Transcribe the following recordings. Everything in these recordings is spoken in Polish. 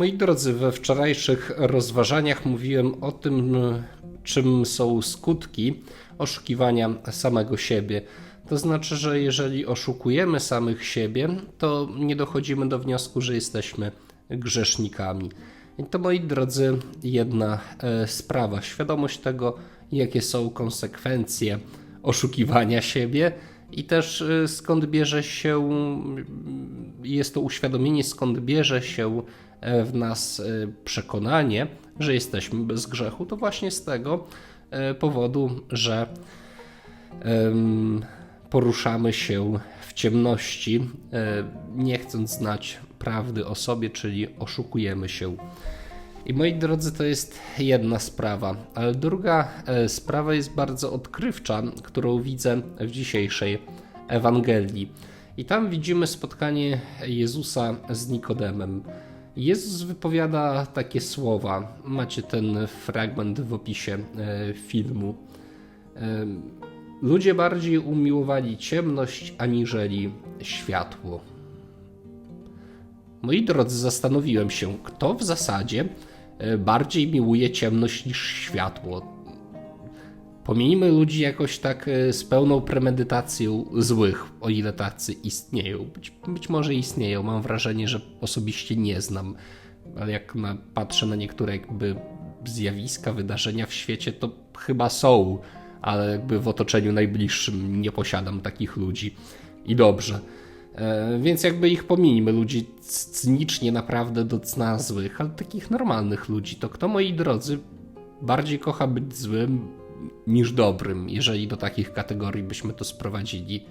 Moi drodzy, we wczorajszych rozważaniach mówiłem o tym, czym są skutki oszukiwania samego siebie. To znaczy, że jeżeli oszukujemy samych siebie, to nie dochodzimy do wniosku, że jesteśmy grzesznikami. I to, moi drodzy, jedna e, sprawa. Świadomość tego, jakie są konsekwencje oszukiwania siebie i też e, skąd bierze się, jest to uświadomienie, skąd bierze się w nas przekonanie, że jesteśmy bez grzechu, to właśnie z tego powodu, że poruszamy się w ciemności, nie chcąc znać prawdy o sobie, czyli oszukujemy się. I moi drodzy, to jest jedna sprawa, ale druga e, sprawa jest bardzo odkrywcza, którą widzę w dzisiejszej Ewangelii. I tam widzimy spotkanie Jezusa z Nikodemem. Jezus wypowiada takie słowa. Macie ten fragment w opisie e, filmu. E, ludzie bardziej umiłowali ciemność aniżeli światło. Moi drodzy, zastanowiłem się, kto w zasadzie e, bardziej miłuje ciemność niż światło. Pomijmy ludzi jakoś tak e, z pełną premedytacją złych, o ile tacy istnieją. Być, być może istnieją, mam wrażenie, że osobiście nie znam, ale jak na, patrzę na niektóre jakby zjawiska, wydarzenia w świecie, to chyba są, ale jakby w otoczeniu najbliższym nie posiadam takich ludzi. I dobrze. E, więc jakby ich pominimy, ludzi cynicznie naprawdę do cna złych, ale takich normalnych ludzi. To kto, moi drodzy, bardziej kocha być złym niż dobrym, jeżeli do takich kategorii byśmy to sprowadzili?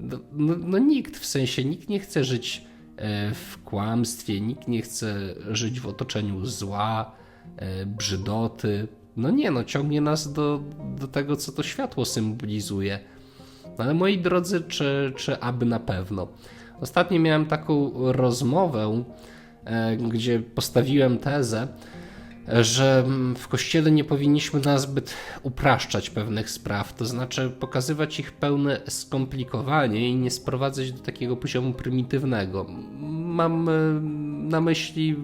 No, no, no nikt, w sensie nikt nie chce żyć e, w kłamstwie, nikt nie chce żyć w otoczeniu zła, e, brzydoty. No nie, no ciągnie nas do, do tego, co to światło symbolizuje no ale moi drodzy, czy, czy aby na pewno? Ostatnio miałem taką rozmowę, e, gdzie postawiłem tezę, że w kościele nie powinniśmy nazbyt upraszczać pewnych spraw, to znaczy pokazywać ich pełne skomplikowanie i nie sprowadzać do takiego poziomu prymitywnego. Mam e, na myśli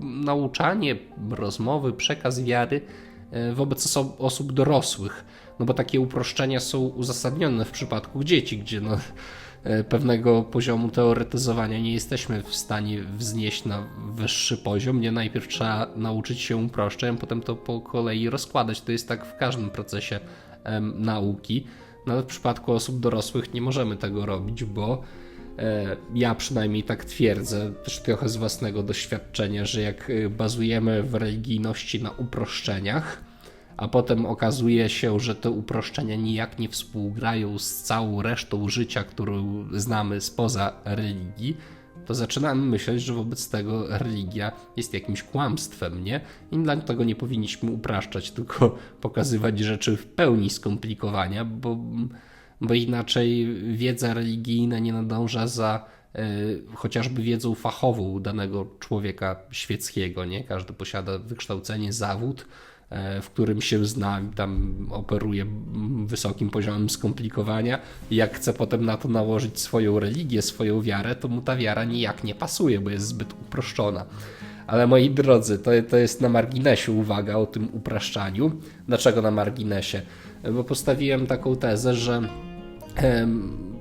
nauczanie, rozmowy, przekaz wiary e, wobec osób dorosłych no bo takie uproszczenia są uzasadnione w przypadku dzieci, gdzie no, pewnego poziomu teoretyzowania nie jesteśmy w stanie wznieść na wyższy poziom. Nie najpierw trzeba nauczyć się uproszczeń, potem to po kolei rozkładać. To jest tak w każdym procesie em, nauki. No ale w przypadku osób dorosłych nie możemy tego robić, bo e, ja przynajmniej tak twierdzę, też trochę z własnego doświadczenia, że jak e, bazujemy w religijności na uproszczeniach, a potem okazuje się, że te uproszczenia nijak nie współgrają z całą resztą życia, którą znamy spoza religii, to zaczynamy myśleć, że wobec tego religia jest jakimś kłamstwem, nie? I dlatego nie powinniśmy upraszczać, tylko pokazywać rzeczy w pełni skomplikowania, bo, bo inaczej wiedza religijna nie nadąża za y, chociażby wiedzą fachową danego człowieka świeckiego, nie? Każdy posiada wykształcenie, zawód, E, w którym się zna, tam operuje wysokim poziomem skomplikowania jak chce potem na to nałożyć swoją religię, swoją wiarę, to mu ta wiara nijak nie pasuje, bo jest zbyt uproszczona. Ale moi drodzy, to, to jest na marginesie uwaga o tym upraszczaniu. Dlaczego na marginesie? Bo postawiłem taką tezę, że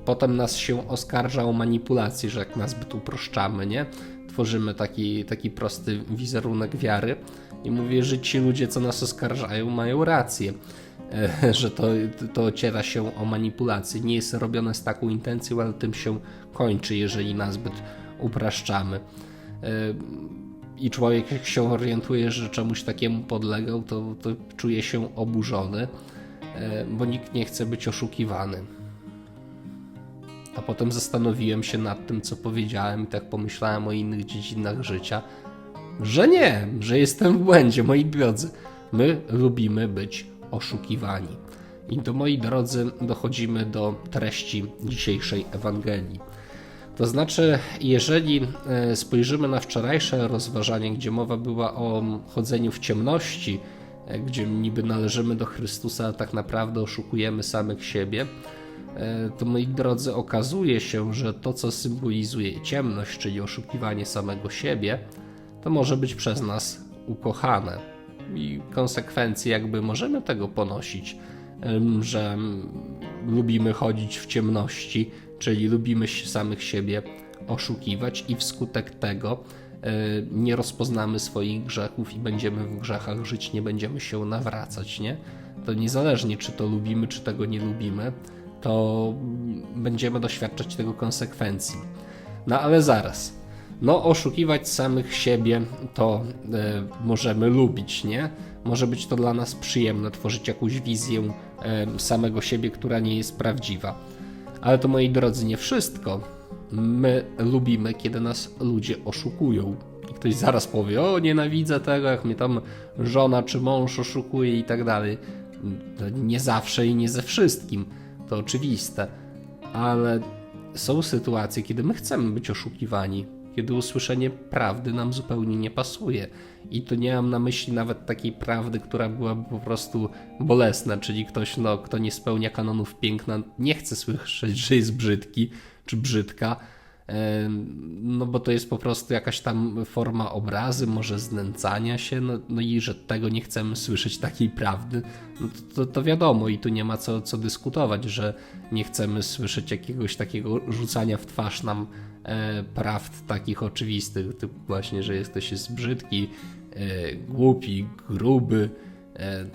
potem nas się oskarża o manipulację, że jak nas zbyt uproszczamy, nie? Tworzymy taki, taki prosty wizerunek wiary i mówię, że ci ludzie, co nas oskarżają, mają rację, e, że to, to ociera się o manipulację. Nie jest robione z taką intencją, ale tym się kończy, jeżeli nazbyt upraszczamy. E, I człowiek, jak się orientuje, że czemuś takiemu podlegał, to, to czuje się oburzony, e, bo nikt nie chce być oszukiwany. A potem zastanowiłem się nad tym, co powiedziałem, i tak pomyślałem o innych dziedzinach życia że nie, że jestem w błędzie, moi drodzy. My lubimy być oszukiwani. I to, moi drodzy, dochodzimy do treści dzisiejszej Ewangelii. To znaczy, jeżeli e, spojrzymy na wczorajsze rozważanie, gdzie mowa była o chodzeniu w ciemności, e, gdzie niby należymy do Chrystusa, a tak naprawdę oszukujemy samych siebie, to moi drodzy, okazuje się, że to, co symbolizuje ciemność, czyli oszukiwanie samego siebie, to może być przez nas ukochane. I konsekwencje jakby możemy tego ponosić, że lubimy chodzić w ciemności, czyli lubimy samych siebie oszukiwać i wskutek tego e, nie rozpoznamy swoich grzechów i będziemy w grzechach żyć, nie będziemy się nawracać, nie? To niezależnie czy to lubimy, czy tego nie lubimy, to będziemy doświadczać tego konsekwencji. No ale zaraz. No, oszukiwać samych siebie to e, możemy lubić, nie? Może być to dla nas przyjemne, tworzyć jakąś wizję e, samego siebie, która nie jest prawdziwa. Ale to moi drodzy, nie wszystko. My lubimy, kiedy nas ludzie oszukują. I ktoś zaraz powie: O, nienawidzę tego, jak mnie tam żona czy mąż oszukuje i tak dalej. Nie zawsze i nie ze wszystkim, to oczywiste. Ale są sytuacje, kiedy my chcemy być oszukiwani, kiedy usłyszenie prawdy nam zupełnie nie pasuje. I tu nie mam na myśli nawet takiej prawdy, która byłaby po prostu bolesna, czyli ktoś, no, kto nie spełnia kanonów piękna, nie chce słyszeć, że jest brzydki czy brzydka, no bo to jest po prostu jakaś tam forma obrazy, może znęcania się, no, no i że tego nie chcemy słyszeć, takiej prawdy, no to, to, wiadomo i tu nie ma co, co dyskutować, że nie chcemy słyszeć jakiegoś takiego rzucania w twarz nam e, prawd takich oczywistych, typu właśnie, że jesteś jest brzydki, e, głupi, gruby, e,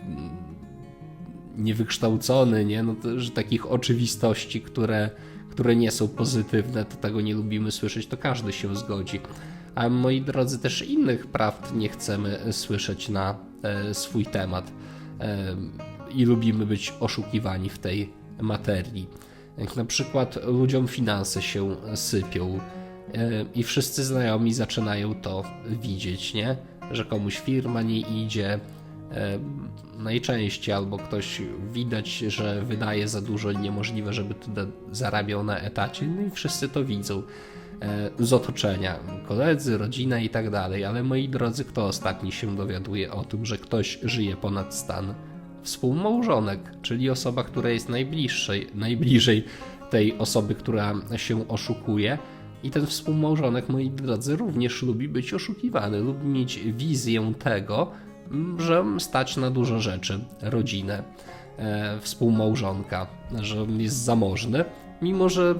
niewykształcony, nie? No to, że takich oczywistości, które, które nie są pozytywne, to tego nie lubimy słyszeć, to każdy się zgodzi. A moi drodzy, też innych prawd nie chcemy słyszeć na e, swój temat e, i lubimy być oszukiwani w tej materii. Jak na przykład ludziom finanse się sypią e, i wszyscy znajomi zaczynają to widzieć, nie? Że komuś firma nie idzie, najczęściej albo ktoś widać, że wydaje za dużo i niemożliwe, żeby tyle zarabiał na etacie, no i wszyscy to widzą e, z otoczenia, koledzy, rodzina i tak dalej, ale moi drodzy, kto ostatni się dowiaduje o tym, że ktoś żyje ponad stan? Współmałżonek, czyli osoba, która jest najbliższej, najbliżej tej osoby, która się oszukuje. I ten współmałżonek, moi drodzy, również lubi być oszukiwany, lubi mieć wizję tego, że stać na dużo rzeczy, rodzinę, e, współmałżonka, że jest zamożny, mimo że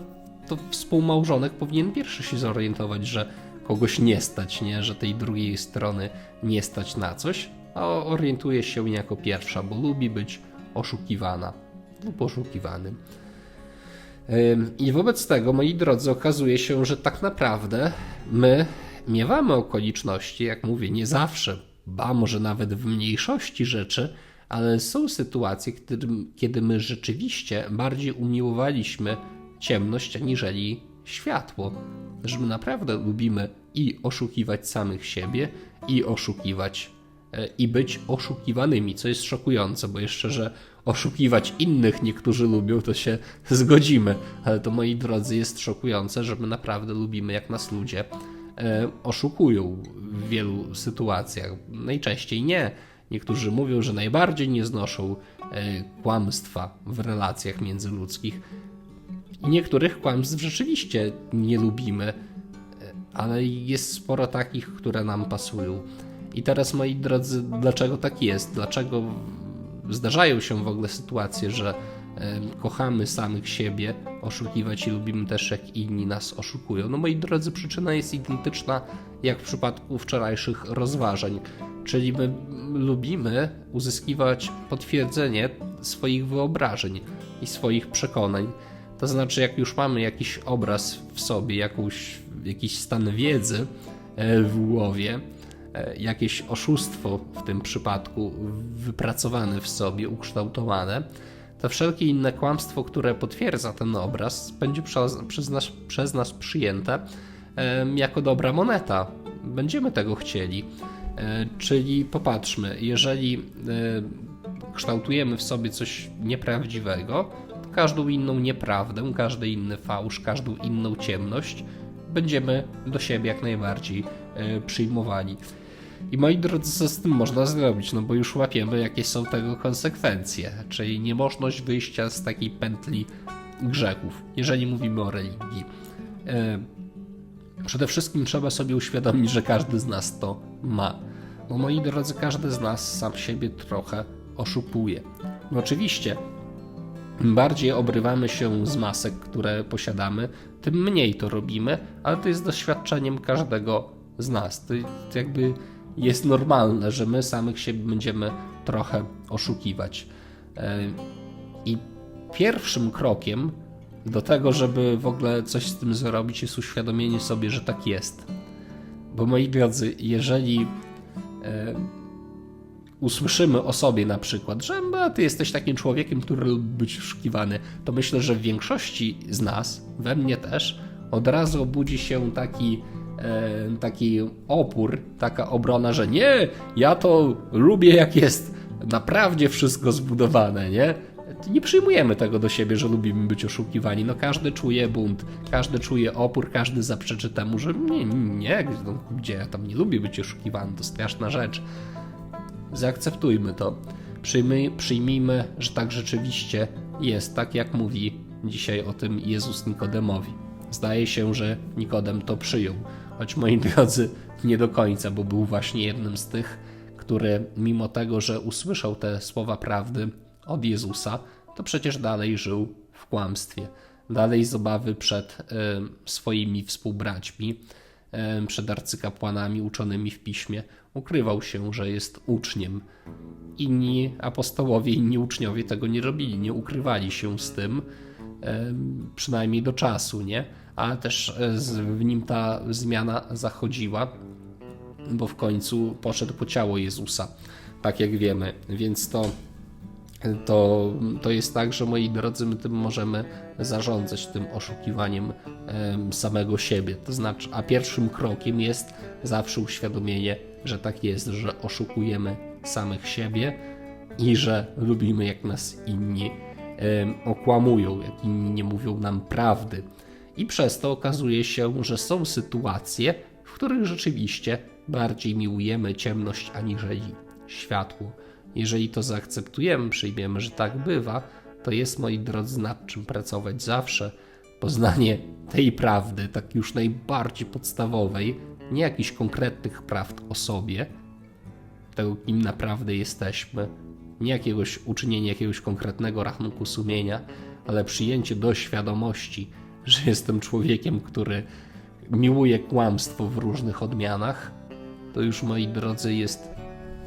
to współmałżonek powinien pierwszy się zorientować, że kogoś nie stać, nie? że tej drugiej strony nie stać na coś, a orientuje się jako pierwsza, bo lubi być oszukiwana lub oszukiwany. Ym, I wobec tego, moi drodzy, okazuje się, że tak naprawdę my miewamy okoliczności, jak mówię, nie zawsze, ba może nawet w mniejszości rzeczy, ale są sytuacje, kiedy, my rzeczywiście bardziej umiłowaliśmy ciemność aniżeli światło. Że my naprawdę lubimy i oszukiwać samych siebie, i oszukiwać e, i być oszukiwanymi, co jest szokujące, bo jeszcze, że oszukiwać innych niektórzy lubią, to się zgodzimy, ale to moi drodzy jest szokujące, że my naprawdę lubimy, jak nas ludzie oszukują w wielu sytuacjach. Najczęściej nie. Niektórzy mówią, że najbardziej nie znoszą e, kłamstwa w relacjach międzyludzkich. I niektórych kłamstw rzeczywiście nie lubimy, e, ale jest sporo takich, które nam pasują. I teraz, moi drodzy, dlaczego tak jest? Dlaczego zdarzają się w ogóle sytuacje, że e, kochamy samych siebie, oszukiwać i lubimy też, jak inni nas oszukują? No, moi drodzy, przyczyna jest identyczna jak w przypadku wczorajszych rozważań, czyli my lubimy uzyskiwać potwierdzenie swoich wyobrażeń i swoich przekonań. To znaczy, jak już mamy jakiś obraz w sobie, jakąś, jakiś stan wiedzy e, w głowie, e, jakieś oszustwo w tym przypadku wypracowane w sobie, ukształtowane, to wszelkie inne kłamstwo, które potwierdza ten obraz, będzie przez, przez, nas, przez nas przyjęte jako dobra moneta. Będziemy tego chcieli. E, Czyli popatrzmy, jeżeli e, kształtujemy w sobie coś nieprawdziwego, to każdą inną nieprawdę, każdy inny fałsz, każdą inną ciemność będziemy do siebie jak najbardziej e, przyjmowali. I moi drodzy, co z tym można zrobić? No bo już łapiemy, jakie są tego konsekwencje, czyli niemożność wyjścia z takiej pętli grzechów, jeżeli mówimy o religii. E, Przede wszystkim trzeba sobie uświadomić, że każdy z nas to ma. Bo moi drodzy, każdy z nas sam siebie trochę oszukuje. No oczywiście, im bardziej obrywamy się z masek, które posiadamy, tym mniej to robimy, ale to jest doświadczeniem każdego z nas. To jakby jest normalne, że my samych siebie będziemy trochę oszukiwać. E, I pierwszym krokiem do tego, żeby w ogóle coś z tym zrobić, jest uświadomienie sobie, że tak jest. Bo moi drodzy, jeżeli e, usłyszymy o sobie na przykład, że ty jesteś takim człowiekiem, który lubi być oszukiwany, to myślę, że w większości z nas, we mnie też, od razu obudzi się taki, taki opór, taka obrona, że nie, ja to lubię jak jest naprawdę wszystko zbudowane, nie? Nie przyjmujemy tego do siebie, że lubimy być oszukiwani. No każdy czuje bunt, każdy czuje opór, każdy zaprzeczy temu, że nie, nie, no, gdzie ja tam nie lubię być oszukiwany, to straszna rzecz. Zaakceptujmy to. Przyjmij, przyjmijmy, że tak rzeczywiście jest, tak jak mówi dzisiaj o tym Jezus Nikodemowi. Zdaje się, że Nikodem to przyjął, choć moi drodzy, nie do końca, bo był właśnie jednym z tych, który mimo tego, że usłyszał te słowa prawdy od Jezusa, to przecież dalej żył w kłamstwie. Dalej z obawy przed swoimi współbraćmi, przed arcykapłanami uczonymi w piśmie, ukrywał się, że jest uczniem. Inni apostołowie, inni uczniowie tego nie robili, nie ukrywali się z tym, przynajmniej do czasu, nie? Ale też w nim ta zmiana zachodziła, bo w końcu poszedł po ciało Jezusa, tak jak wiemy. Więc to, to, to jest tak, że moi drodzy, my tym możemy zarządzać, tym oszukiwaniem samego siebie. To znaczy, a pierwszym krokiem jest zawsze uświadomienie, że tak jest, że oszukujemy samych siebie i że lubimy, jak nas inni okłamują, jak inni nie mówią nam prawdy. I przez to okazuje się, że są sytuacje, w których rzeczywiście bardziej miłujemy ciemność aniżeli światło. Jeżeli to zaakceptujemy, przyjmiemy, że tak bywa, to jest, moi drodzy, nad czym pracować zawsze. Poznanie tej prawdy, tak już najbardziej podstawowej, nie jakichś konkretnych prawd o sobie, tego, kim naprawdę jesteśmy, nie jakiegoś uczynienia jakiegoś konkretnego rachunku sumienia, ale przyjęcie do świadomości, że jestem człowiekiem, który miłuje kłamstwo w różnych odmianach, to już moi drodzy jest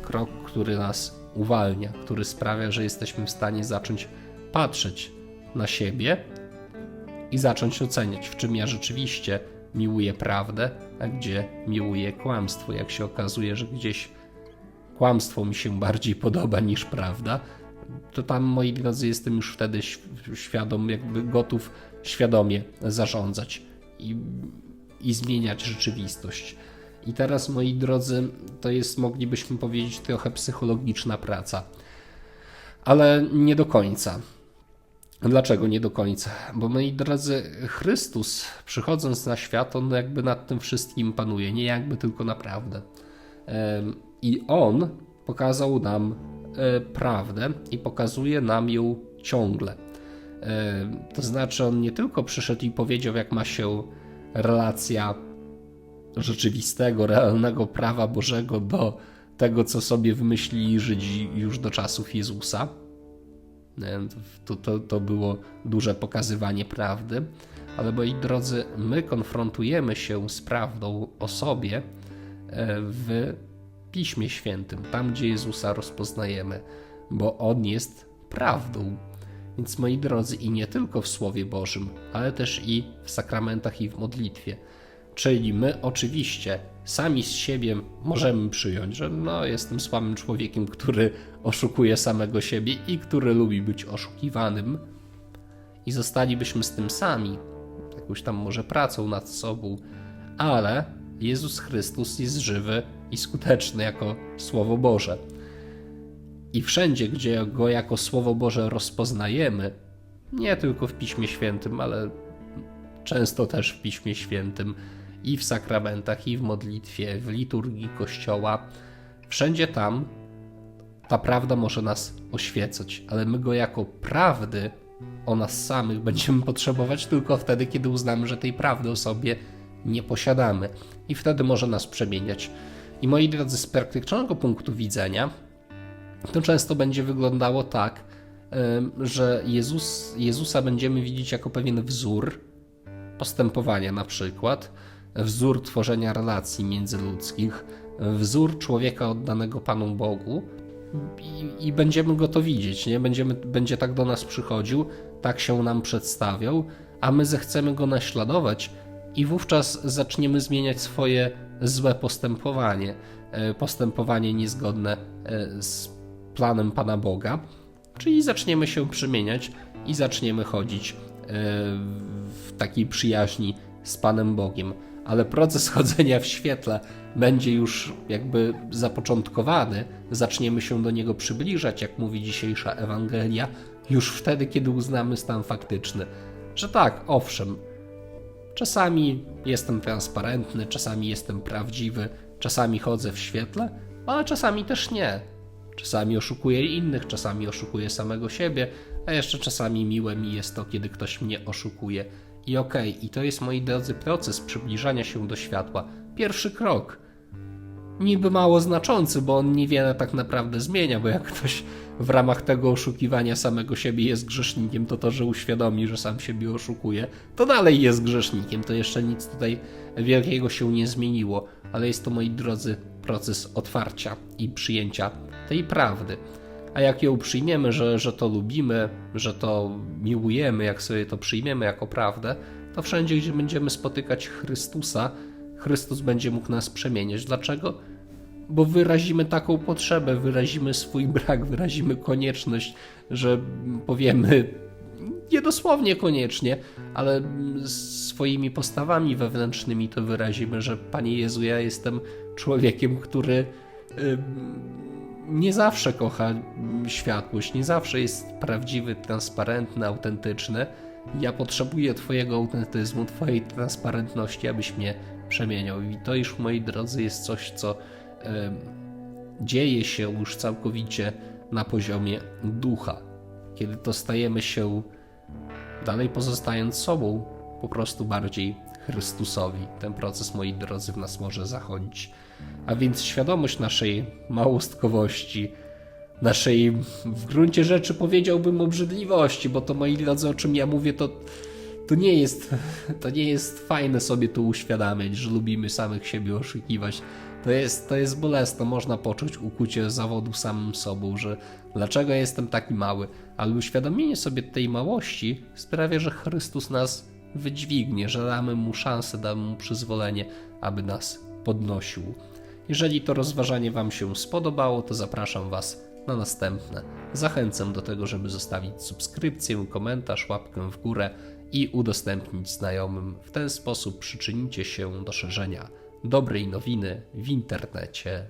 krok, który nas uwalnia, który sprawia, że jesteśmy w stanie zacząć patrzeć na siebie i zacząć oceniać, w czym ja rzeczywiście miłuję prawdę, a gdzie miłuję kłamstwo. Jak się okazuje, że gdzieś kłamstwo mi się bardziej podoba niż prawda, to tam, moi drodzy, jestem już wtedy świadom, jakby gotów świadomie zarządzać i, i zmieniać rzeczywistość. I teraz, moi drodzy, to jest, moglibyśmy powiedzieć, trochę psychologiczna praca. Ale nie do końca. Dlaczego nie do końca? Bo moi drodzy, Chrystus przychodząc na świat, on jakby nad tym wszystkim panuje, nie jakby tylko naprawdę. I on pokazał nam e, prawdę i pokazuje nam ją ciągle. To znaczy, on nie tylko przyszedł i powiedział, jak ma się relacja rzeczywistego, realnego prawa Bożego do tego, co sobie wymyślili Żydzi już do czasów Jezusa to, to, to było duże pokazywanie prawdy, ale moi drodzy, my konfrontujemy się z prawdą o sobie e, w Piśmie Świętym, tam gdzie Jezusa rozpoznajemy, bo On jest prawdą. Więc moi drodzy, i nie tylko w Słowie Bożym, ale też i w sakramentach i w modlitwie. Czyli my oczywiście sami z siebie możemy przyjąć, że no, jestem słabym człowiekiem, który oszukuje samego siebie i który lubi być oszukiwanym, i zostalibyśmy z tym sami, jakąś tam może pracą nad sobą, ale Jezus Chrystus jest żywy i skuteczny jako Słowo Boże. I wszędzie, gdzie go jako Słowo Boże rozpoznajemy, nie tylko w Piśmie Świętym, ale często też w Piśmie Świętym, i w sakramentach, i w modlitwie, w liturgii Kościoła. Wszędzie tam ta prawda może nas oświecać, ale my go jako prawdy o nas samych będziemy potrzebować tylko wtedy, kiedy uznamy, że tej prawdy o sobie nie posiadamy. I wtedy może nas przemieniać. I moi drodzy, z praktycznego punktu widzenia, to często będzie wyglądało tak, że Jezus, Jezusa będziemy widzieć jako pewien wzór postępowania, na przykład wzór tworzenia relacji międzyludzkich, wzór człowieka oddanego Panu Bogu. I, i będziemy go to widzieć, nie? Będziemy, będzie tak do nas przychodził, tak się nam przedstawiał, a my zechcemy go naśladować i wówczas zaczniemy zmieniać swoje złe postępowanie, e, postępowanie niezgodne e, z planem Pana Boga, czyli zaczniemy się przemieniać i zaczniemy chodzić e, w takiej przyjaźni z Panem Bogiem. Ale proces chodzenia w świetle będzie już jakby zapoczątkowany, zaczniemy się do niego przybliżać, jak mówi dzisiejsza Ewangelia, już wtedy, kiedy uznamy stan faktyczny. Że tak, owszem, Czasami jestem transparentny, czasami jestem prawdziwy, czasami chodzę w świetle, ale czasami też nie. Czasami oszukuję innych, czasami oszukuję samego siebie, a jeszcze czasami miłe mi jest to, kiedy ktoś mnie oszukuje. I okej, okay, i to jest, moi drodzy, proces przybliżania się do światła. Pierwszy krok. Niby mało znaczący, bo on niewiele tak naprawdę zmienia, bo jak ktoś w ramach tego oszukiwania samego siebie jest grzesznikiem, to to, że uświadomi, że sam siebie oszukuje, to dalej jest grzesznikiem. To jeszcze nic tutaj wielkiego się nie zmieniło, ale jest to, moi drodzy, proces otwarcia i przyjęcia tej prawdy. A jak ją przyjmiemy, że, że to lubimy, że to miłujemy, jak sobie to przyjmiemy jako prawdę, to wszędzie, gdzie będziemy spotykać Chrystusa, Chrystus będzie mógł nas przemieniać. Dlaczego? Bo wyrazimy taką potrzebę, wyrazimy swój brak, wyrazimy konieczność, że powiemy nie dosłownie koniecznie, ale swoimi postawami wewnętrznymi to wyrazimy, że Panie Jezu, ja jestem człowiekiem, który nie zawsze kocha światłość, nie zawsze jest prawdziwy, transparentny, autentyczny. Ja potrzebuję Twojego autentyzmu, Twojej transparentności, abyś mnie przemieniał. I to już, moi drodzy, jest coś, co dzieje się już całkowicie na poziomie ducha. Kiedy to stajemy się, dalej pozostając sobą, po prostu bardziej Chrystusowi. Ten proces, moi drodzy, w nas może zachodzić. A więc świadomość naszej małostkowości, naszej w gruncie rzeczy powiedziałbym obrzydliwości, bo to moi drodzy, o czym ja mówię, to, to, nie jest, to nie jest fajne sobie tu uświadamiać, że lubimy samych siebie oszukiwać. To jest, to jest bolesne, można poczuć ukucie zawodu samym sobą, że dlaczego jestem taki mały, ale uświadomienie sobie tej małości sprawia, że Chrystus nas wydźwignie, że damy mu szansę, damy mu przyzwolenie, aby nas podnosił. Jeżeli to rozważanie Wam się spodobało, to zapraszam Was na następne. Zachęcam do tego, żeby zostawić subskrypcję, komentarz, łapkę w górę i udostępnić znajomym. W ten sposób przyczynicie się do szerzenia dobrej nowiny w internecie.